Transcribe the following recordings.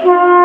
সম্পূর্ণ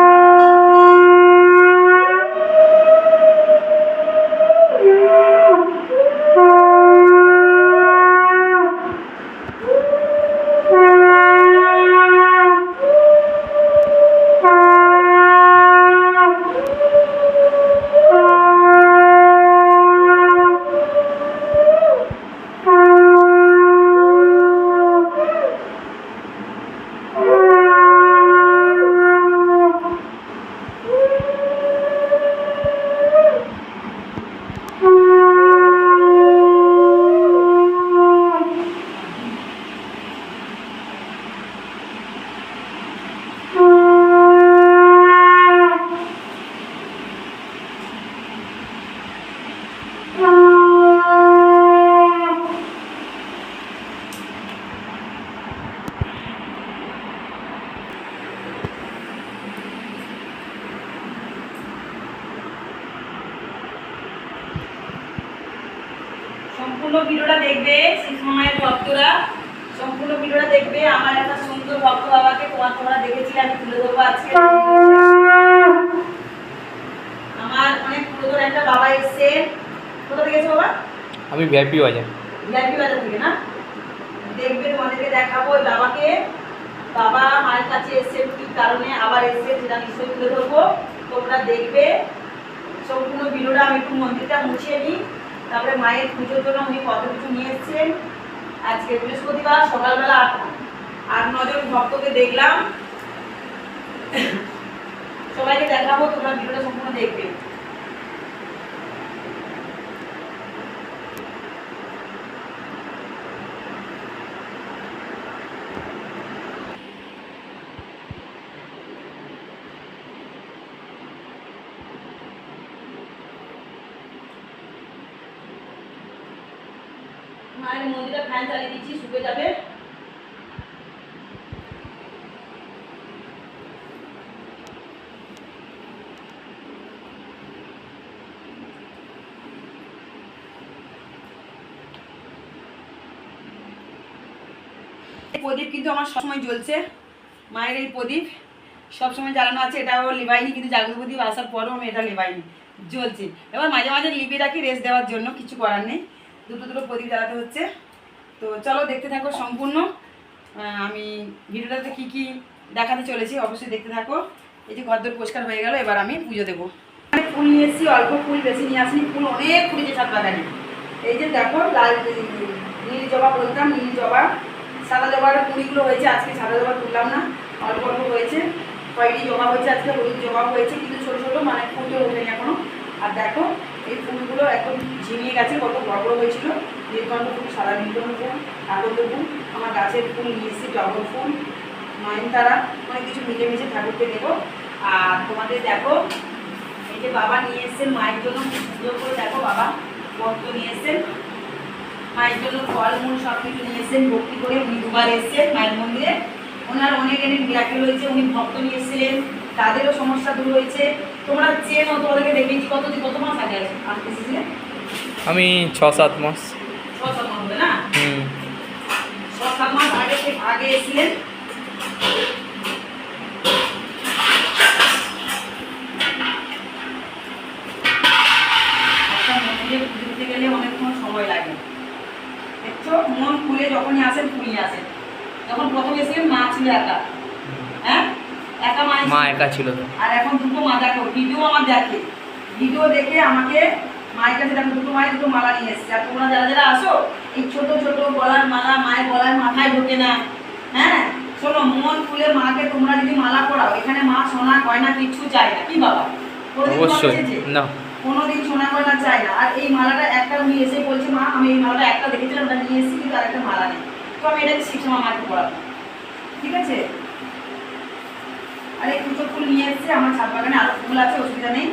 ভিডিওটা দেখবে শিশুমায়ের ভক্তরা। সম্পূর্ণ ভিডিওটা দেখবে। আমার একটা সুন্দর ভক্ত বাবাকে তোমার তোমরা দেখেছিলে আমি তুলে ধরবো আজকে। আমার অনেক পুরোদর একটা বাবা এসছে। কোথা থেকে এসে বাবা? আমি ভিআইপি বাজার। ভিআইপি বাজার থেকে না? দেখবে তোমাদেরকে দেখাবো ওই বাবাকে। বাবা মায়ের কাছে এসছে কি কারণে আবার এসছে সেটা নিশ্চয়ই তুলে ধরবো। তোমরা দেখবে। সম্পূর্ণ ভিডিওটা আমি একটু মন্দিরটা মুছিয়ে নিই। তারপরে মায়ের পুজোর জন্য উনি কত কিছু নিয়ে এসছেন? আজকে বৃহস্পতিবার, সকালবেলা আট আট নজন ভক্তকে দেখলাম। সবাইকে দেখাবো, তোমরা ভিডিওটা সম্পূর্ণ দেখবে মায়ের মন্দিরে ফ্যান চালিয়ে দিচ্ছি শুকে যাবে। প্রদীপ কিন্তু আমার সবসময় জ্বলছে, মায়ের এই প্রদীপ সবসময় জ্বালানো আছে। এটাও লিবাইনি, কিন্তু জাগ্রত প্রদীপ আসার পরেও আমি এটা লিবাইনি, জ্বলছে। এবার মাঝে মাঝে লিপে রাখি রেস্ট দেওয়ার জন্য, কিছু করার নেই। দুটো দুটো প্রদীপ জ্বালাতে হচ্ছে। তো চলো দেখতে থাকো সম্পূর্ণ। আমি ভিডিওটাতে কি কি দেখাতে চলেছি অবশ্যই দেখতে থাকো। এই যে ঘরদোর পরিষ্কার হয়ে গেল, এবার আমি পুজো দেবো। আমি ফুল নিয়ে এসেছি, অল্প ফুল বেশি নিয়ে আসিনি, ফুল অনেক ফুটেছে ছাদ বাগানে। এই যে দেখো, লাল নীল জবা বলতাম, নীল জবা। সাদা জবার কুড়িগুলো হয়েছে, আজকে সাদা জবা তুললাম না, অল্প অল্প হয়েছে। কয়েকটি জবা হয়েছে আজকে, হলুদ জবা হয়েছে, কিন্তু ছোটো ছোটো মানে ফুটে ওঠেনি এখনও। আর দেখো, এই ফুলগুলো এখন ঝিমিয়ে গেছে, কত বড় বড় হয়েছিল। নীলকণ্ঠ ফুল, সাদা নীলকণ্ঠ ফুল আগত ফুল আমার গাছের ফুল নিয়ে এসেছি টগর ফুল, নয়নতারা, অনেক কিছু মিলে মিশে ঠাকুরকে দেবো। আর তোমাদের দেখো, এই যে বাবা নিয়ে এসেছেন, মায়ের জন্য সুন্দর করে দেখো বাবা ভক্ত নিয়ে এসেছেন। মায়ের জন্য ফলমূল সব কিছু নিয়ে এসেছেন, ভক্তি করে উনি দুবার এসেছেন মায়ের মন্দিরে। ওনার অনেক অনেক মিরাকেল হয়েছে উনি ভক্ত নিয়ে এসেছিলেন, তাদেরও সমস্যা দূর হয়েছে। তোমরা চেনো তোমাদেরকে দেখেছি কত কত মাস আগে আসে আসতে আমি ছ সাত মাস। না? হুম। ছ সাত মাস আগে আগে এসেছিলেন। একটা মন্দিরে পুজো দিতে গেলে অনেকক্ষণ সময় লাগে। দেখছ? মন খুলে যখনই আসেন ফুলি আসেন। যখন প্রথম এসেছিলেন মা ছিল একা। হ্যাঁ? একা মা মা একা ছিল আর এখন দুটো মা দেখো। ভিডিও আমার দেখে। ভিডিও দেখে আমাকে মায়ের কাছে দেখো দুটো মায়ের দুটো মালা নিয়ে এসেছে। আর তোমরা যারা যারা আসো এই ছোট ছোট গলার মালা মায়ের গলায় মাথায় ঢোকে না। হ্যাঁ? শোনো মন খুলে মাকে তোমরা যদি মালা পড়াও এখানে মা সোনা গয়না কিচ্ছু চায় না। কি বাবা? অবশ্যই না। কোনোদিন সোনা গয়না চাই না। আর এই মালাটা একটা উনি এসে বলছে মা আমি এই মালাটা একটা দেখেছিলাম ওটা নিয়ে এসেছি কিন্তু আর একটা মালা নেই। তো আমি এটাকে শিখছি মা মাকে পড়াবো ঠিক আছে? আর এই দুটো ফুল নিয়ে এসেছে আমার ছাদ বাগানে আরও ফুল আছে অসুবিধা নেই।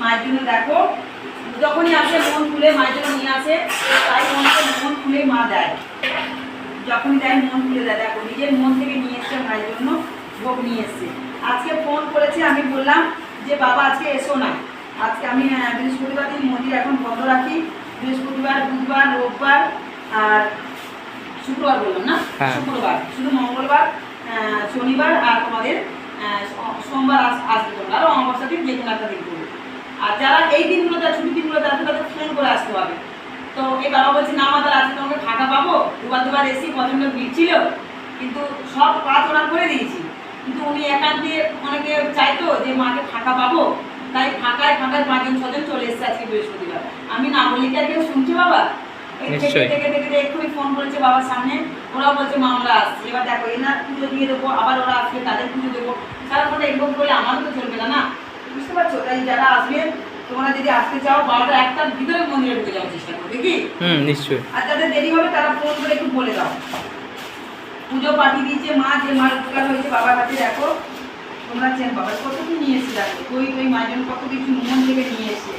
মায়ের জন্য দেখো যখনই আসে মন খুলে মায়ের জন্য নিয়ে আসে তাই মনকে মন খুলে মা দেয়। যখনই দেয় মন খুলে দেয়। দেখো নিজের মন থেকে নিয়ে এসছে মায়ের জন্য ভোগ নিয়ে এসছে। আজকে ফোন করেছে আমি বললাম যে বাবা আজকে এসো না। আজকে আমি বৃহস্পতিবার দিন মন্দির এখন বন্ধ রাখি। বৃহস্পতিবার বুধবার রোববার আর শুক্রবার বললাম না? হ্যাঁ। শুক্রবার শুধু মঙ্গলবার শনিবার আর তোমাদের সোমবার আস- আসবে তোমরা। আর অমাবস্যা দিন যে কোনো একটা দিন করবে। আর যারা এই দিনগুলোতে ছুটি দিনগুলোতে আছে তাদের ফোন করে আসতে হবে। তো এই বাবা বলছে না আমাদের আজকে তোমাকে ফাঁকা পাবো। দুবার দুবার এসি প্রচণ্ড ভিড় ছিল। কিন্তু সব কাজ ওরা করে দিয়েছি। কিন্তু উনি একান্তে অনেকে চাইতো যে মাকে ফাঁকা পাবো। তাই ফাঁকায় ফাঁকায় পাঁচজন ছজন চলে এসেছে আজকে বৃহস্পতিবার। আমি না বলি কি আর কেউ শুনছি বাবা? এই থেকে নিশ্চয়ই। থেকে থেকে থেকে এক্ষুনি ফোন করেছে বাবার সামনে। ওরা বলছে মা আমরা আসছি। এবার দেখো এনার পুজো দিয়ে দেবো আবার ওরা আসবে তাদের পুজো দেবো। সারাক্ষণ এরকম করলে আমারও তো চলবে না না? বুঝতে পারছ? তাই যারা আসবে তোমরা যদি আসতে চাও বারোটা একটার ভিতরে মন্দিরে ঢুকে যাওয়ার চেষ্টা করবে কি হুম নিশ্চয়ই। আর যাদের দেরি হবে তারা ফোন করে একটু বলে দাও। পুজো পাঠিয়ে দিয়েছে মা যে মার উপকার হয়েছে বাবার কাছে দেখো। তোমরা চেন বাবা কত কি নিয়ে এসে দেখো। মায়ের জন্য কত কিছু মন থেকে নিয়ে এসে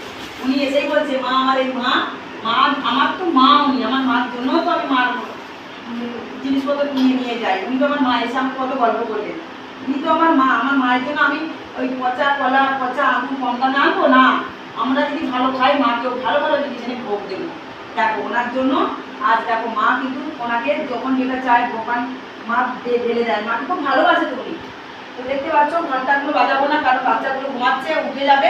উনি এসেই বলছে মা আমার এই মা মা আমার তো মা উনি আমার মার জন্য তো আমি মার জিনিসপত্র কিনে নিয়ে যাই উনি তো আমার মা এসে আমাকে কত গল্প করলেন। উনি তো আমার মা আমার মায়ের জন্য আমি ওই পচা কলা, পচা আঙুর কম না আনব না। আমরা যদি ভালো খাই মাকেও ভালো ভালো জিনিস ভোগ দেবো। দেখো, ওনার জন্য, আজ দেখো, মা কিন্তু ওনাকে যখন যেটা চায়, দোকান, মা ঢেলে দেয়। মাকে খুব ভালোবাসে তুমি। তো দেখতে পাচ্ছ, ঘন্টাগুলো বাজাবো না, কারণ বাচ্চাগুলো ঘুমাচ্ছে, উঠে যাবে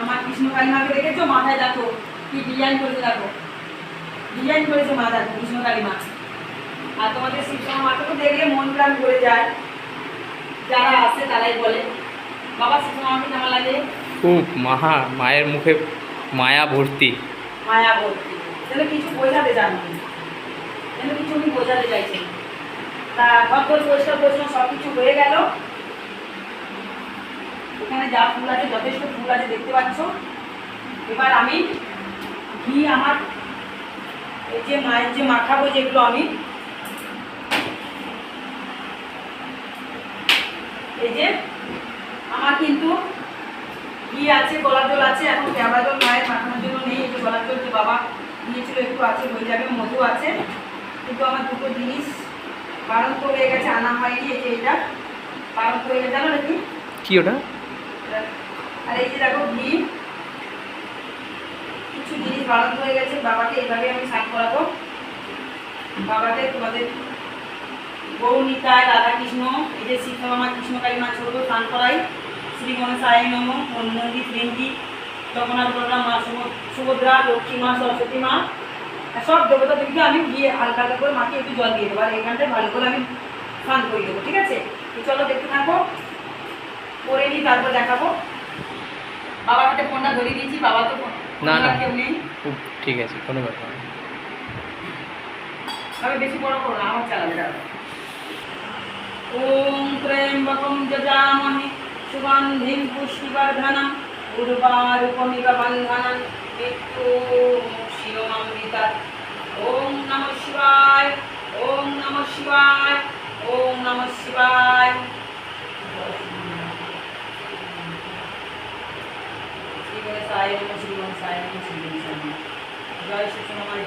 আমার কৃষ্ণ কালী মাকে দেখেছ মাথায় দেখো কি ডিজাইন করেছে দেখো ডিজাইন করেছে মা দেখো কৃষ্ণ কালী মা আর তোমাদের শিবসমা মাকে তো দেখলে মন প্রাণ করে যায় যারা আসে তারাই বলে বাবা শিবসমা মাকে কেমন লাগে খুব মাহা, মায়ের মুখে মায়া ভর্তি। মায়া ভর্তি। কিছু বোঝাতে কিছু বোঝাতে তা হয়ে গেল। এখানে যা ফুল আছে, যথেষ্ট ফুল আছে, দেখতে এবার আমি আমার, এই যে মায়ের যে মাখাবো যেগুলো আমি, এই যে আমার কিন্তু আছে গোলাপ জল আছে এখন কেওড়া জল মায়ের মাখানোর জন্য নেই একটু গোলাপ জল যে বাবা দিয়েছিল একটু আছে হয়ে যাবে মধু আছে। কিন্তু আমার দুটো জিনিস বারণ করে গেছে আনা হয়নি এই যে এটা। বারণ করে গেছে জানো নাকি? কি ওটা? আর এই যে দেখো ঘি। কিছু জিনিস বারণ হয়ে গেছে বাবাকে এইভাবে আমি স্নান করাবো। বাবাকে তোমাদের গৌনিতায় রাধাকৃষ্ণ এই যে সীতামামা কৃষ্ণকালী মা ছোট স্নান করাই। শ্রী গণেশায় নম নন্দী ফ্রেঞ্জি জগন্নাথ বলরাম মা সুভদ্রা লক্ষ্মী মা সরস্বতী মা সব দেবতা দেবীকে আমি গিয়ে হালকা হালকা করে মাকে একটু জল দিয়ে দেবো আর এইখানটায় ভালো করে আমি স্নান করে দেবো ঠিক আছে তো চলো দেখতে থাকো করে নিই তারপর দেখাবো বাবার হাতে ফোনটা ধরিয়ে দিয়েছি বাবা তো না, না। ঠিক আছে কোনো ব্যাপার না। তবে বেশি বড় করো না আমার চালাবে দাঁড়াও ওম ত্র্যম্বকম যজামহি সুগন্ধিম পুষ্টিবর্ধনম উর্বারুকমিব বন্ধনম মৃত্যু শিরমৃতা ওম নমঃ শিবায় ওম নমঃ শিবায় ওম নমঃ শিবায় নমঃ শ্রী গণেশায় নমঃ শ্রী জয়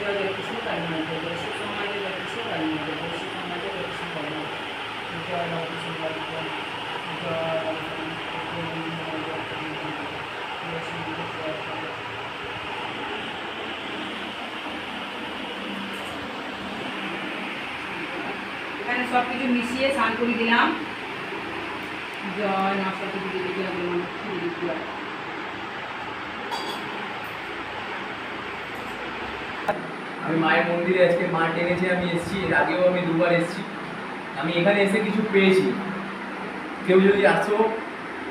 জয় জয় কৃষ্ণ কালী জয় জয় শ্রী সোনামাই জয় জয় কৃষ্ণ কালী মাই জয় জয় শ্রী সোনামাই জয় জয় কৃষ্ণ কালী মাই জয় রাম কৃষ্ণ কালী জয় জয় রাম এখানে সব কিছু মিশিয়ে স্নান করে দিলাম। জয় মা সরস্বতী দেবী জয় আমি মায়ের মন্দিরে আজকে মা টেনেছে, আমি এসেছি, এর আগেও আমি দুবার এসেছি। আমি এখানে এসে কিছু পেয়েছি। কেউ যদি আসো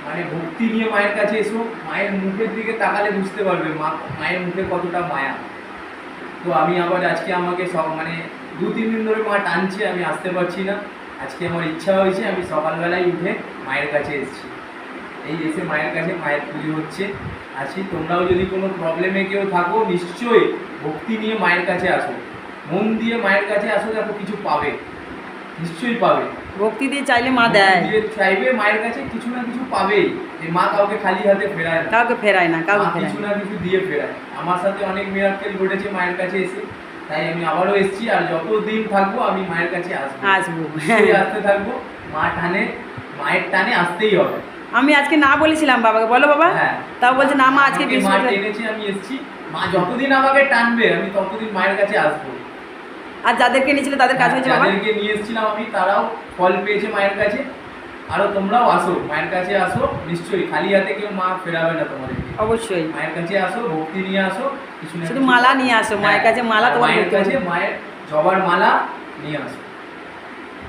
মানে ভক্তি নিয়ে মায়ের কাছে এসো, মায়ের মুখের দিকে তাকালে বুঝতে পারবে মা, মায়ের মুখে কতটা মায়া। তো আমি আবার আজকে আমাকে সব মানে দু তিন দিন ধরে মা টানছে আমি আসতে পারছি না। আজকে আমার ইচ্ছা হয়েছে আমি সকালবেলায় উঠে মায়ের কাছে এসেছি। এই এসে মায়ের কাছে মায়ের পুজো হচ্ছে। আছি তোমরাও যদি কোনো প্রবলেমে কেউ থাকো নিশ্চয়ই ভক্তি নিয়ে মায়ের কাছে আসো। মন দিয়ে মায়ের কাছে আসো দেখো কিছু পাবে। নিশ্চয়ই পাবে। ভক্তি দিয়ে চাইলে মা দেয়। চাইবে মায়ের কাছে কিছু না কিছু পাবেই। যে মা কাউকে খালি হাতে ফেরায় না। কাউকে ফেরায় না কাউকে কিছু না। না কিছু দিয়ে ফেরায়। আমার সাথে অনেক মিরাক্কেল ঘটেছে মায়ের কাছে এসে। তাই আমি আবারও এসেছি আর যতদিন থাকব আমি মায়ের কাছে আসব। আসব। আসতে থাকব। মা টানে মায়ের টানে আসতেই হবে। আমি আজকে না বলেছিলাম বাবাকে। বলো বাবা। হ্যাঁ। তাও বলছে না মা আজকে মা টেনেছে আমি এসেছি। মা যতদিন আমাকে টানবে আমি ততদিন মায়ের কাছে আসব। আর যাদেরকে নিয়েছিল তাদের কাজ হয়েছে বাবা? যাদেরকে নিয়ে এসেছিলাম আমি তারাও ফল পেয়েছে মায়ের কাছে। আরও তোমরাও আসো মায়ের কাছে আসো নিশ্চয়ই খালি হাতে কেউ মা ফেরাবে না তোমাদেরকে। অবশ্যই। মায়ের কাছে আসো ভক্তি নিয়ে আসো কিছু শুধু মালা নিয়ে আসো মায়ের কাছে মালা তোমার মায়ের কাছে মায়ের জবার মালা নিয়ে আসো।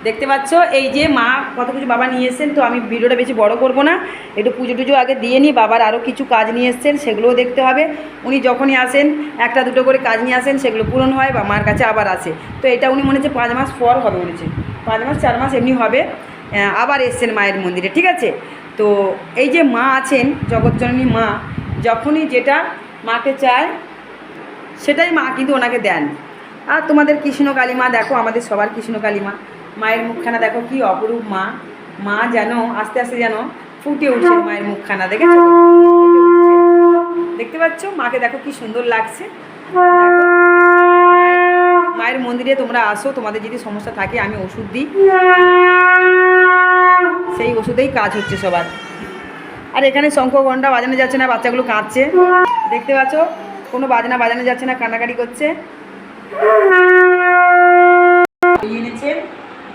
দেখতে পাচ্ছ এই যে মা কত কিছু বাবা নিয়ে এসেছেন তো আমি ভিডিওটা বেশি বড় করব না। একটু পুজো টুজো আগে দিয়ে নিই বাবার আরও কিছু কাজ নিয়ে এসেছেন সেগুলোও দেখতে হবে। উনি যখনই আসেন একটা দুটো করে কাজ নিয়ে আসেন সেগুলো পূরণ হয় বা মার কাছে আবার আসে। তো এটা উনি মনে হচ্ছে পাঁচ মাস পর হবে মনে হচ্ছে। পাঁচ মাস চার মাস এমনি হবে। আবার এসছেন মায়ের মন্দিরে, ঠিক আছে? তো এই যে মা আছেন, জগৎজননী মা, যখনই যেটা মাকে চায়, সেটাই মা কিন্তু ওনাকে দেন। আর তোমাদের কৃষ্ণ কালী মা দেখো, আমাদের সবার কৃষ্ণ কালী মা মায়ের মুখখানা দেখো, কি অপরূপ মা। মা যেন, আস্তে আস্তে যেন ফুটে উঠছে মায়ের মুখখানা, দেখেছ। দেখতে পাচ্ছ? মাকে দেখো, কি সুন্দর লাগছে। মায়ের মন্দিরে তোমরা আসো, তোমাদের যদি সমস্যা থাকে, আমি ওষুধ দিই। সেই ওষুধেই কাজ হচ্ছে সবার। আর এখানে শঙ্খ ঘণ্টা বাজানো যাচ্ছে না বাচ্চাগুলো কাঁদছে। দেখতে পাচ্ছ? কোনো বাজনা বাজানো যাচ্ছে না কান্নাকাটি করছে। দই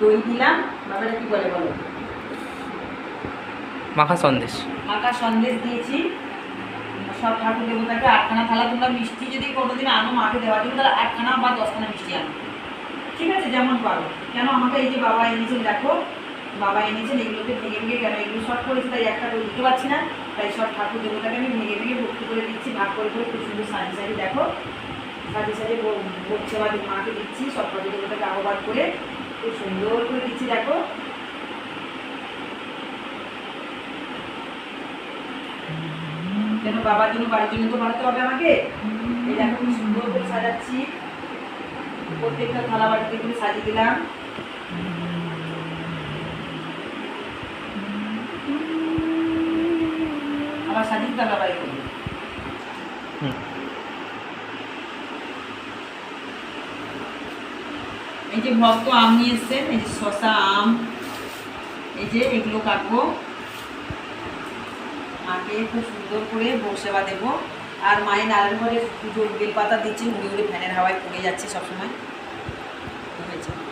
দই দিলাম। বাবাটা কি বলে বলো? মাখা সন্দেশ। মাকা সন্দেশ দিয়েছি। সব ঠাকুর দেবতাকে আটখানা থালা তোমরা মিষ্টি যদি কোনোদিন আনো মাকে দেওয়ার জন্য তাহলে আটখানা বা দশখানা মিষ্টি আনো। ঠিক আছে যেমন পারো। কেন আমাকে এই যে বাবা এনেছেন দেখো। বাবা এনেছেন, এগুলোকে ভেঙে ভেঙে কেন? এগুলো শর্ট করেছি, তাই একটা করে দিতে পারছি না। তাই সব ঠাকুর দেবতাকে আমি ভেঙে ভেঙে ভক্তি করে দিচ্ছি, ভাগ করে করে খুব সুন্দর সাজি সাজি, দেখো। সাজি সাজি সেবা দিয়ে মাকে দিচ্ছি, সব ঠাকুর দেবতাকে আহ্বান করে খুব সুন্দর করে দিচ্ছি, দেখো। কেন বাবার জন্য, বাড়ির জন্য তো বানাতে হবে আমাকে? এই দেখো কি সুন্দর করে সাজাচ্ছি। প্রত্যেকটা থালা বাড়িতে করে সাজিয়ে দিলাম। আবার সাজিয়ে দিতে হবে বাড়ি করে। হুম। এই যে ভক্ত আম নিয়ে এসছেন এই যে শশা আম এই যে এগুলো কাটবো। মাকে খুব সুন্দর করে ভোগ সেবা দেবো। আর মায়ের নারায়ণ ঘরে পুজোর বেলপাতা দিচ্ছি উড়ে উড়ে ফ্যানের হাওয়ায় পড়ে যাচ্ছে সবসময়। হয়েছে।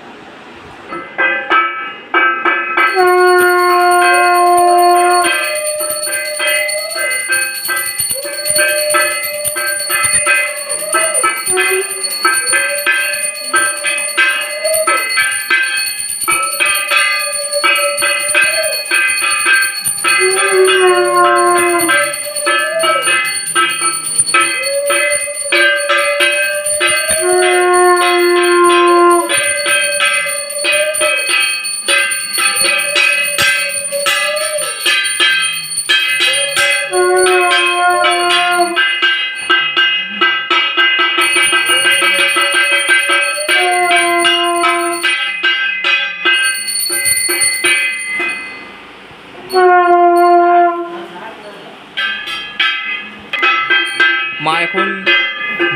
এখন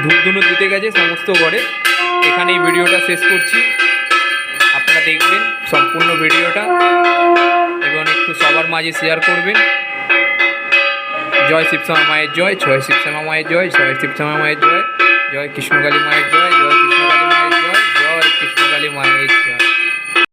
ধূপধুনো দিতে গেছে সমস্ত ঘরে। এখানে এই ভিডিওটা শেষ করছি। আপনারা দেখবেন সম্পূর্ণ ভিডিওটা এবং একটু সবার মাঝে শেয়ার করবেন। জয় শিবশ্যামা মায়ের জয় ছয় শিবশ্যামা মায়ের জয় ছয় শিবশ্যামা মায়ের জয় জয় কৃষ্ণকালী মায়ের জয় জয়